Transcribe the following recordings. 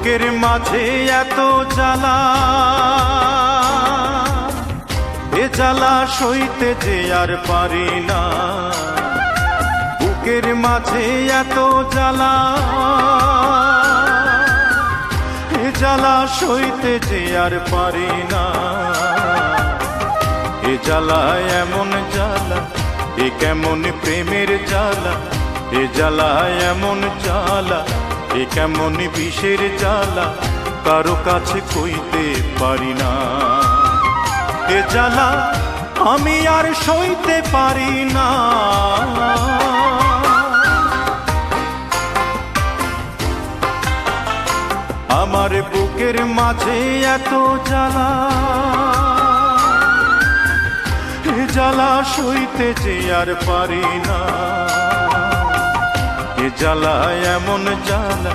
বুকের মাঝে এত জ্বালা। এ জ্বালা সইতে যে আর পারি না। বুকের মাঝে এত জ্বালা। এ জ্বালা সইতে যে আর পারি না। এ জ্বালা এমন জ্বালা, এ কেমন প্রেমের জ্বালা। এ জ্বালা এমন জ্বালা এ কেমন বিষের জ্বালা? কারও কাছে কইতে পারি না। এ জ্বালা আমি আর সইতে পারি না। আমার বুকের মাঝে এত জ্বালা। জ্বালা সইতে যে আর পারি না। জ্বালা, এমন জ্বালা,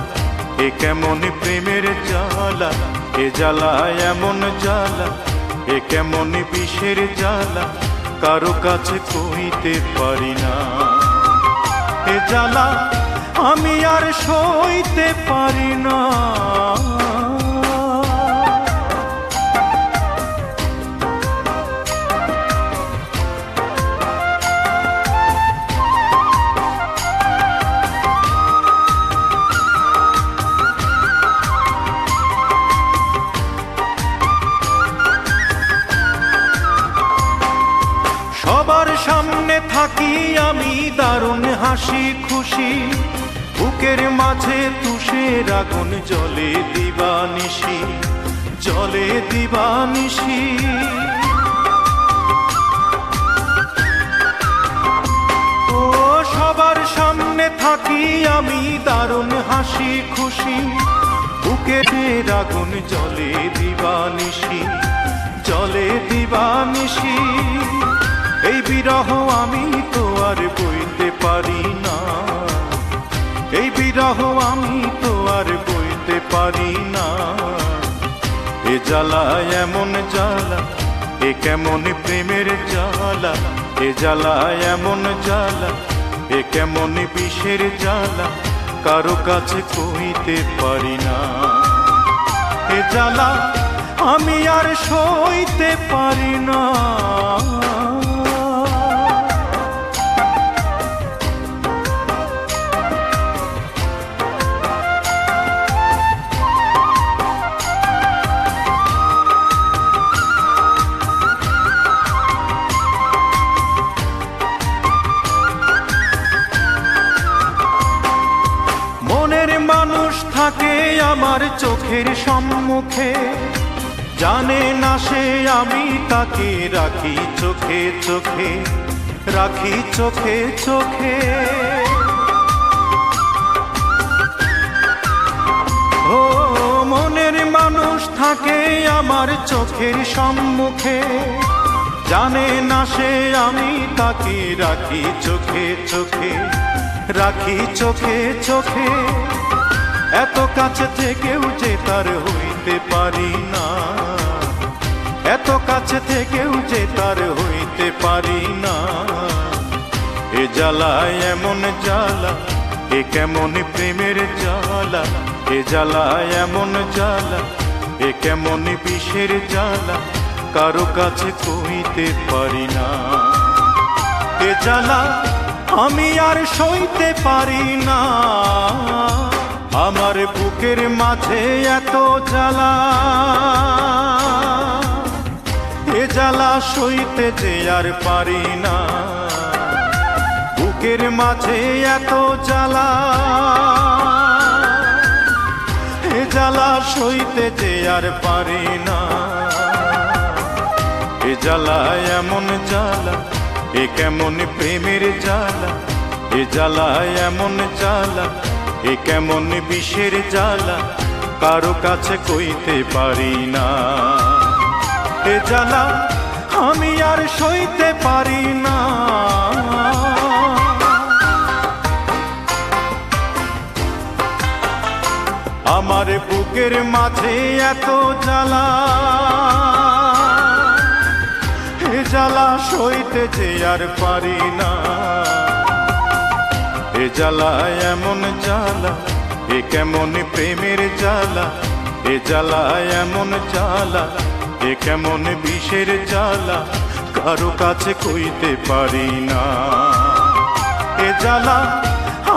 এ কেমন প্রেমের জ্বালা? এ জ্বালা, এমন জ্বালা, এ কেমন বিষের জ্বালা? কারও কাছে কইতে পারি না। এ জ্বালা, আমি আর সইতে পারি না। থাকি আমি দারুণ হাসি খুশি। বুকের মাঝে তুষের আগুন, জলে দিবানিশি জলে দিবানিশি। ও সবার সামনে থাকি আমি দারুণ হাসি খুশি। বুকের আগুন, জলে দিবানিশি জলে দিবানিশি। বিরহ আমি তো আর বইতে পারি না। এ জ্বালা, এমন জ্বালা, এ কেমন প্রেমের জ্বালা? এ জ্বালা, এমন জ্বালা, এ কেমন বিষের জ্বালা? কারও কাছে কইতে পারি না। এ জ্বালা, আমি আর সইতে পারি না। থাকে আমার চোখের সম্মুখে। জানে না সে আমি তাকে রাখি চোখে চোখে, রাখি চোখে চোখে। ও মনের মানুষ থাকে আমার চোখের সম্মুখে। জানে না সে আমি তাকে রাখি চোখে চোখে, রাখি চোখে চোখে। এত কাছে থেকেও যে তার হইতে পারি না। এত কাছে থেকেও যে তার হইতে পারি না। এ জ্বালা, এমন জ্বালা, এ কেমন প্রেমের জ্বালা? এ জ্বালা, এমন জ্বালা, এ কেমন বিষের জ্বালা? কারও কাছে কইতে পারি না। এ জ্বালা আমি আর সইতে পারি না। আমার বুকের মাঝে এত জ্বালা। এ জ্বালা সইতে যে আর পারি না। বুকের মাঝে এত জ্বালা। এ জ্বালা সইতে যে আর পারি না। এ জ্বালা এমন জ্বালা, এ কেমন প্রেমের জ্বালা। এ জ্বালা এমন জ্বালা এ কেমন বিষের জ্বালা? কারও কাছে কইতে পারি না। এ জ্বালা আমি আর সইতে পারি না। আমার বুকের মাঝে এত জ্বালা। জ্বালা সইতে যে আর পারি না। এ জ্বালা, এমন জ্বালা, এ কেমন প্রেমের জ্বালা? এ জ্বালা, এমন জ্বালা, এ কেমন বিষের জ্বালা? কারও কাছে কইতে পারি না। এ জ্বালা,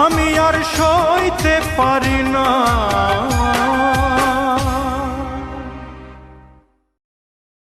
আমি আর সইতে পারি না।